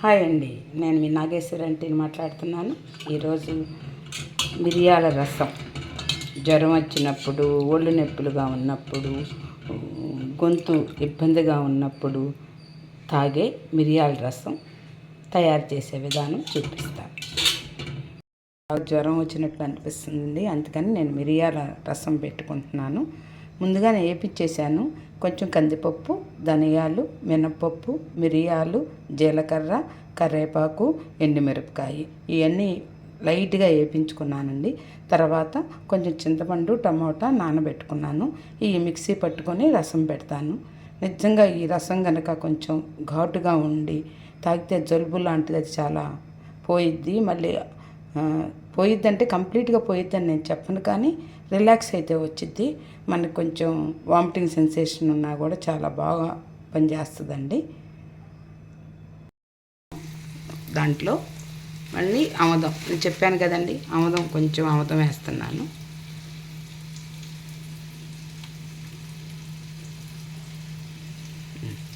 Hi అండి. నేను మీ నాగేశ్వర అంటే మాట్లాడుతున్నాను. ఈరోజు మిరియాల రసం. జ్వరం వచ్చినప్పుడు ఒళ్ళు నొప్పులుగా ఉన్నప్పుడు గొంతు ఇబ్బందిగా ఉన్నప్పుడు తాగే మిరియాల రసం తయారు చేసే విధానం చూపిస్తాను. జ్వరం వచ్చినట్లు అనిపిస్తుంది అందుకని నేను మిరియాల రసం పెట్టుకుంటున్నాను. ముందుగా నేను కొంచెం కందిపప్పు ధనియాలు మినపప్పు మిరియాలు జీలకర్ర కరివేపాకు ఎండుమిరపకాయ. ఇవన్నీ లైట్గా వేపించుకున్నానండి. తర్వాత కొంచెం చింతపండు టమోటా నానబెట్టుకున్నాను. ఈ మిక్సీ పట్టుకొని రసం పెడతాను. నిజంగా ఈ రసం కనుక కొంచెం ఘాటుగా ఉండి తాగితే జలుబు లాంటిది అది చాలా పోయిద్ది. మళ్ళీ పోయిద్దంటే కంప్లీట్గా పోయిద్దని నేను చెప్పను కానీ రిలాక్స్ అయితే వచ్చిద్ది. మనకు కొంచెం వామిటింగ్ సెన్సేషన్ ఉన్నా కూడా చాలా బాగా పనిచేస్తుందండి. దాంట్లో మళ్ళీ ఆమదం. నేను చెప్పాను కదండి ఆమదం కొంచెం ఆమదం వేస్తున్నాను.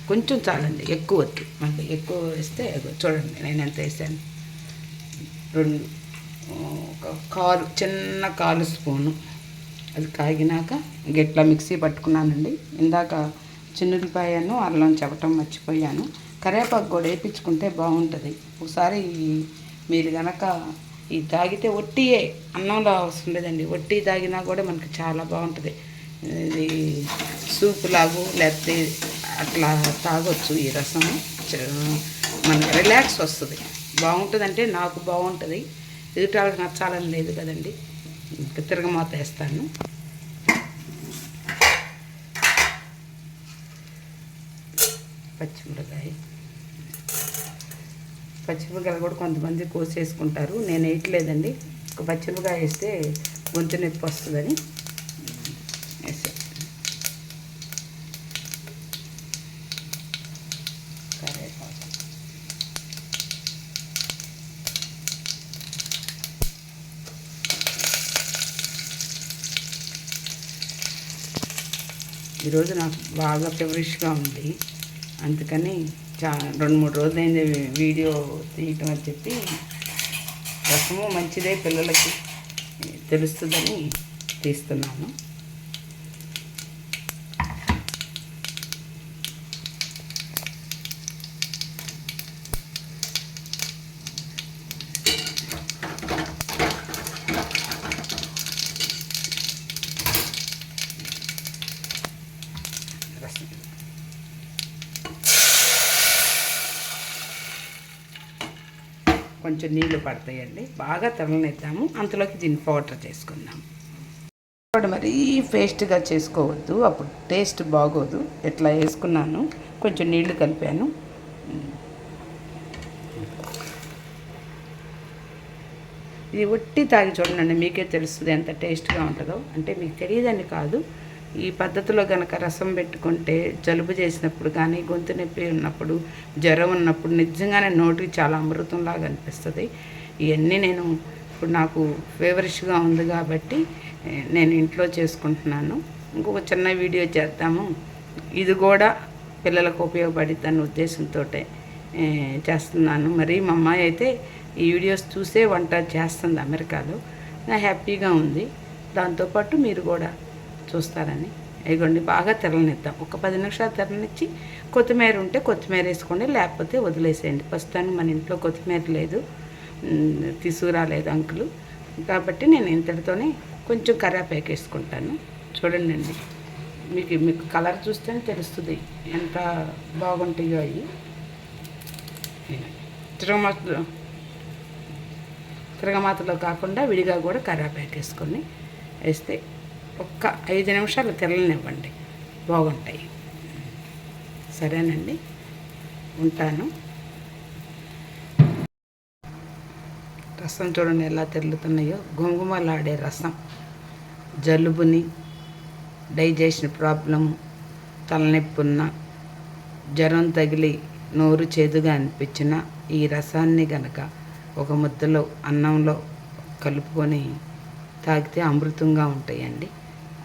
కొంచెం చాలండి ఎక్కువ వద్దు. మళ్ళీ ఎక్కువ వేస్తే చూడండి నేను ఎంత వేసాను. రెండు ఒక కాలు చిన్న కాలు స్పూను. అది కాగినాక గిట్లా మిక్సీ పట్టుకున్నానండి. ఇందాక చిన్నులపాయను అల్లం చెప్పటం మర్చిపోయాను. కరివేపాకు కూడా వేయించుకుంటే బాగుంటుంది. ఒకసారి మీరు కనుక ఈ తాగితే ఒట్టియే అన్నంలో అవసరం లేదండి ఒట్టి తాగినా కూడా మనకి చాలా బాగుంటుంది. ఇది సూప్ లాగు లేకపోతే అట్లా తాగొచ్చు ఈ రసం మనకి రిలాక్స్ వస్తుంది. బాగుంటుందంటే నాకు బాగుంటుంది. ఎదుటి వాళ్ళకి నచ్చాలని లేదు కదండి. ఇంకా తిరగమాత వేస్తాను. పచ్చిమిరకాయ. పచ్చిమిరకాయలు కూడా కొంతమంది కోసేసుకుంటారు. నేను వేయట్లేదండి. ఒక పచ్చిమిరకాయ వేస్తే గొంతు నొప్పి వస్తుందని వేసాను కరేపాకు ఈరోజు నాకు బాగా ఫెవరిష్గా ఉంది. అందుకని చా రెండు మూడు రోజులైంది వీడియో తీయటం అని చెప్పి రసము మంచిదే పిల్లలకి తెలుస్తుందని తీస్తున్నాను. కొంచెం నీళ్ళు పడతాయండి. బాగా తలనిద్దాము అంతలోకి దీన్ని పౌడర్ చేసుకుందాం. పౌడర్ మరీ పేస్ట్గా చేసుకోవద్దు. అప్పుడు టేస్ట్ బాగోదు. ఇట్లా వేసుకున్నాను కొంచెం నీళ్ళు కలిపాను. ఇది ఒట్టి తాగి చూడండి మీకే తెలుస్తుంది ఎంత టేస్ట్గా ఉంటుందో. అంటే మీకు తెలియదని కాదు. ఈ పద్ధతిలో కనుక రసం పెట్టుకుంటే జలుబు చేసినప్పుడు కానీ గొంతు నొప్పి ఉన్నప్పుడు జ్వరం ఉన్నప్పుడు నిజంగానే నోటికి చాలా అమృతంలాగా అనిపిస్తుంది. ఇవన్నీ నేను ఇప్పుడు నాకు ఫేవరిష్గా ఉంది కాబట్టి నేను ఇంట్లో చేసుకుంటున్నాను. ఇంకొక చిన్న వీడియో చేద్దాము. ఇది కూడా పిల్లలకు ఉపయోగపడిద్దని ఉద్దేశంతో చేస్తున్నాను. మరి మా అమ్మాయి అయితే ఈ వీడియోస్ చూసే వంట చేస్తుంది అమెరికాలో. హ్యాపీగా ఉంది. దాంతోపాటు మీరు కూడా చూస్తారని. ఇదిగోండి బాగా తెరలనిద్దాం. ఒక పది నిమిషాలు తెరలనిచ్చి కొత్తిమీర ఉంటే కొత్తిమీర వేసుకోండి లేకపోతే వదిలేసేయండి. ప్రస్తుతానికి మన ఇంట్లో కొత్తిమీర లేదు. తీసుకురాలేదు అంకులు. కాబట్టి నేను ఇంతటితోనే కొంచెం కరివేపాకు వేసుకుంటాను. చూడండి అండి మీకు మీకు కలర్ చూస్తేనే తెలుస్తుంది ఎంత బాగుంటాయో అవి. తిరగమాత తిరగమాతలో కాకుండా విడిగా కూడా కరివేపాకు వేసుకొని వేస్తే ఒక్క ఐదు నిమిషాలు తెల్లనివ్వండి బాగుంటాయి. సరేనండి. ఉంటాను. రసం చూడండి ఎలా తెల్లుతున్నాయో గుమగుమలాడే రసం. జలుబుని డైజెషన్ ప్రాబ్లం తలనొప్పున్న జ్వరం తగిలి నోరు చేదుగా అనిపించిన ఈ రసాన్ని గనక ఒక ముద్దలో అన్నంలో కలుపుకొని తాగితే అమృతంగా ఉంటాయండి.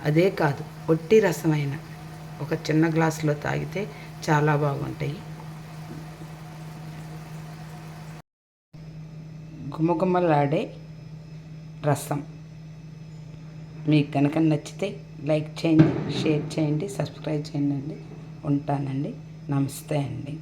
అదే కాదు ఒట్టి రసమైన ఒక చిన్న గ్లాసులో తాగితే చాలా బాగుంటాయి. గుమగుమలాడే రసం. మీకు కనుక నచ్చితే లైక్ చేయండి షేర్ చేయండి సబ్స్క్రైబ్ చేయండి. ఉంటానండి. నమస్తే అండి.